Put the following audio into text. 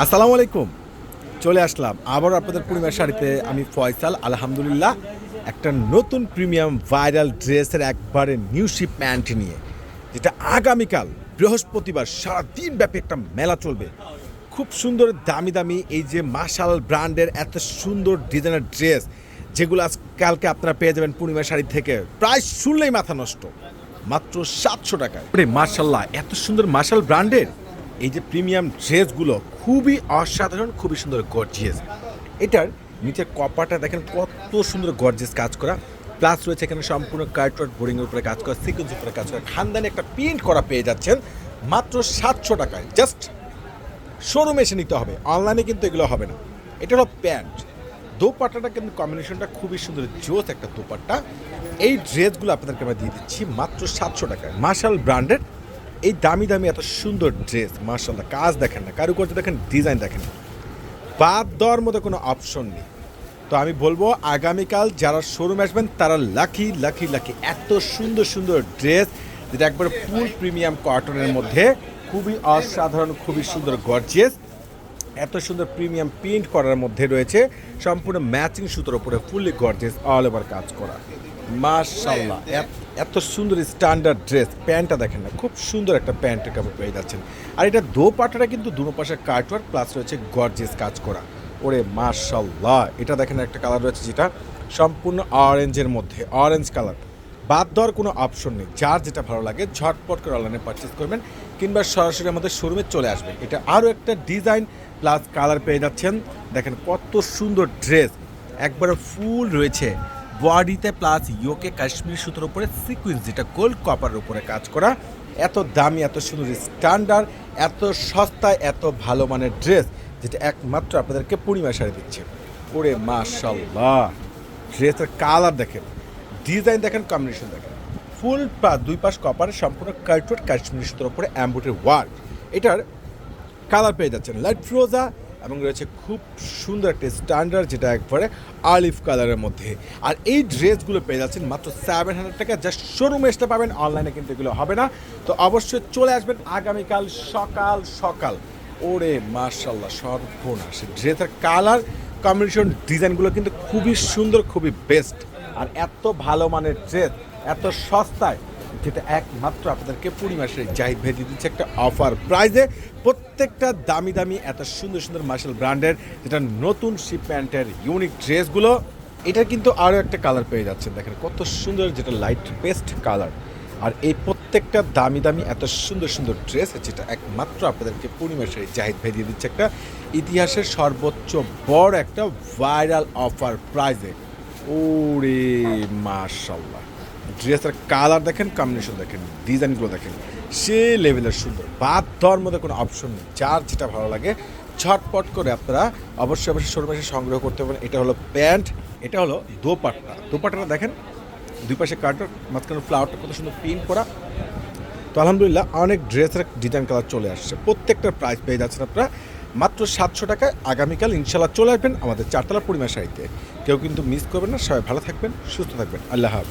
আসসালামু আলাইকুম। চলে আসলাম আবার আপনাদের পূর্ণিমার শাড়িতে। আমি ফয়সাল, আলহামদুলিল্লাহ, একটা নতুন প্রিমিয়াম ভাইরাল ড্রেসের একবারে নিউ শিপম্যান্ট নিয়ে, যেটা আগামীকাল, বৃহস্পতিবার, সারাদিন ব্যাপী একটা মেলা চলবে। খুব সুন্দর দামি দামি এই যে মার্শাল ব্র্যান্ডের এত সুন্দর ডিজাইনের ড্রেস, যেগুলো আজ কালকে আপনারা পেয়ে যাবেন পূর্ণিমা শাড়ি থেকে, প্রায় শুনলেই মাথা নষ্ট, মাত্র সাতশো টাকায়। মার্শাল্লাহ এত সুন্দর মার্শাল ব্র্যান্ডের? এই যে প্রিমিয়াম ড্রেসগুলো খুবই অসাধারণ, খুবই সুন্দর গর্জিয়াস এটার নিচের কপাটা দেখেন কত সুন্দর গর্জিয়াস কাজ করা। প্লাস রয়েছে এখানে সম্পূর্ণ কার্টওয়ার্ড বোরিংয়ের উপরে কাজ করা সিকোয়েন্সের উপরে কাজ করা। খানদানি একটা প্রিন্ট করা পেয়ে যাচ্ছেন, মাত্র সাতশো টাকায়। জাস্ট শোরুমে এসে নিতে হবে অনলাইনে কিন্তু এগুলো হবে না। এটা হলো প্যান্ট। দোপাট্টাটা কিন্তু কম্বিনেশনটা খুবই সুন্দর, জোস একটা দোপাট্টা। এই ড্রেসগুলো আপনাদেরকে আমরা দিয়ে দিচ্ছি, মাত্র সাতশো টাকায়। মার্শাল ব্র্যান্ডের এই দামি দামি এত সুন্দর ড্রেস মার্শাল্লাহ কাজ দেখেন না কারু কারুকার্য দেখেন ডিজাইন দেখেন। বাদ দেওয়ার মতো কোনো অপশন নেই। তো আমি বলব, আগামীকাল যারা শোরুমে আসবেন, তারা লাকি লাকি লাকি এত সুন্দর সুন্দর ড্রেস যেটা একবার ফুল প্রিমিয়াম কটনের মধ্যে, খুবই অসাধারণ, খুবই সুন্দর গর্জিয়াস এত সুন্দর প্রিমিয়াম প্রিন্ট করার মধ্যে রয়েছে, সম্পূর্ণ ম্যাচিং সুতোর উপরে ফুললি গর্জিয়াস অল ওভার কাজ করা। মাশাল্লাহ এত- সুন্দর স্ট্যান্ডার্ড ড্রেস প্যান্টটা দেখেন না খুব সুন্দর একটা প্যান্টের কাপড় পেয়ে যাচ্ছেন। আর এটা দো পাটাটা কিন্তু দুনো পাশে কাটওয়ার প্লাস রয়েছে গর্জেস কাজ করা। ওরে মাশাল্লাহ এটা দেখেন একটা কালার রয়েছে যেটা সম্পূর্ণ অরেঞ্জের মধ্যে অরেঞ্জ কালার বাদ দেওয়ার কোনো অপশন নেই যার যেটা ভালো লাগে ঝটপট করে অনলাইনে পারচেস করবেন কিংবা সরাসরি আমাদের শোরুমে চলে আসবেন। এটা আরও একটা ডিজাইন প্লাস কালার পেয়ে যাচ্ছেন। দেখেন কত সুন্দর ড্রেস একবারে ফুল রয়েছে। বডিতে প্লাস ইয়োকে কাশ্মীর সুতোর উপরে সিকুয়েন্স, যেটা গোল্ড কপারের উপরে কাজ করা, এত দামি, এত সুন্দর স্ট্যান্ডার্ড, এত সস্তায় এত ভালো মানের ড্রেস, যেটা একমাত্র আপনাদেরকে পূর্ণিমা শাড়ি দিচ্ছে। ওরে মাশাল্লাহ ড্রেসের কালার দেখেন, ডিজাইন দেখেন, কম্বিনেশন দেখেন। ফুল পা, দুই পাশ কপারের সম্পূর্ণ কার্টুট কাশ্মীর সুতোর উপরে অ্যাম্বুটের ওয়ার্ক। এটার কালার পেয়ে যাচ্ছেন লাইট ফ্রোজা এবং রয়েছে খুব সুন্দর একটা স্ট্যান্ডার্ড যেটা একবারে আলিফ কালারের মধ্যে। আর এই ড্রেসগুলো পেয়ে যাচ্ছেন মাত্র সেভেন হান্ড্রেড টাকা। জাস্ট শোরুমে আসতে পাবেন অনলাইনে কিন্তু এগুলো হবে না। তো অবশ্যই চলে আসবেন আগামীকাল সকাল সকাল। ওরে মার্শাল্লাহ সর্বনাশ। ড্রেসের কালার কম্বিনেশন ডিজাইনগুলো কিন্তু খুবই সুন্দর, খুবই বেস্ট আর এত ভালো মানের ড্রেস, এত সস্তায় যেটা একমাত্র আপনাদেরকে মাসের জাহিদ ভেজে দিচ্ছে একটা অফার প্রাইজে প্রত্যেকটা দামি দামি এত সুন্দর সুন্দর মার্শাল ব্র্যান্ডের যেটা নতুন শিপম্যান্টের ইউনিক ড্রেসগুলো এটা কিন্তু আরও একটা কালার পেয়ে যাচ্ছেন। দেখেন কত সুন্দর যেটা লাইট বেস্ট কালার আর এই প্রত্যেকটা দামি দামি এত সুন্দর সুন্দর ড্রেস যেটা একমাত্র আপনাদেরকে পূর্ণিমাসের জাহিদ ভেজিয়ে দিচ্ছে একটা ইতিহাসের সর্বোচ্চ বড় একটা ভাইরাল অফার প্রাইজে ওরে মাশাল্লাহ ড্রেসের কালার দেখেন কম্বিনেশন দেখেন ডিজাইনগুলো দেখেন, সে লেভেলের সুন্দর। বাদ দেওয়ার মধ্যে কোনো অপশন নেই। যার যেটা ভালো লাগে, ঝটপট করে আপনারা অবশ্যই অবশ্যই শোরুমে এসে সংগ্রহ করতে পারেন। এটা হলো প্যান্ট, এটা হলো দোপাট্টা। দোপাট্টাটা দেখেন, দুই পাশে কার্টর মাঝখানে ফ্লাওয়ারটা কত সুন্দর প্রিন্ট করা। তো আলহামদুলিল্লাহ, অনেক ড্রেসের ডিজাইন কালার চলে আসছে। প্রত্যেকটার প্রাইস পেয়ে যাচ্ছেন আপনারা। মাত্র সাতশো টাকায় আগামীকাল ইনশাল্লাহ চলে আসবেন আমাদের চারতলা পরিমাণ শাড়িতে। কেউ কিন্তু মিস করবেন না। সবাই ভালো থাকবেন, সুস্থ থাকবেন। আল্লাহ হাফিজ।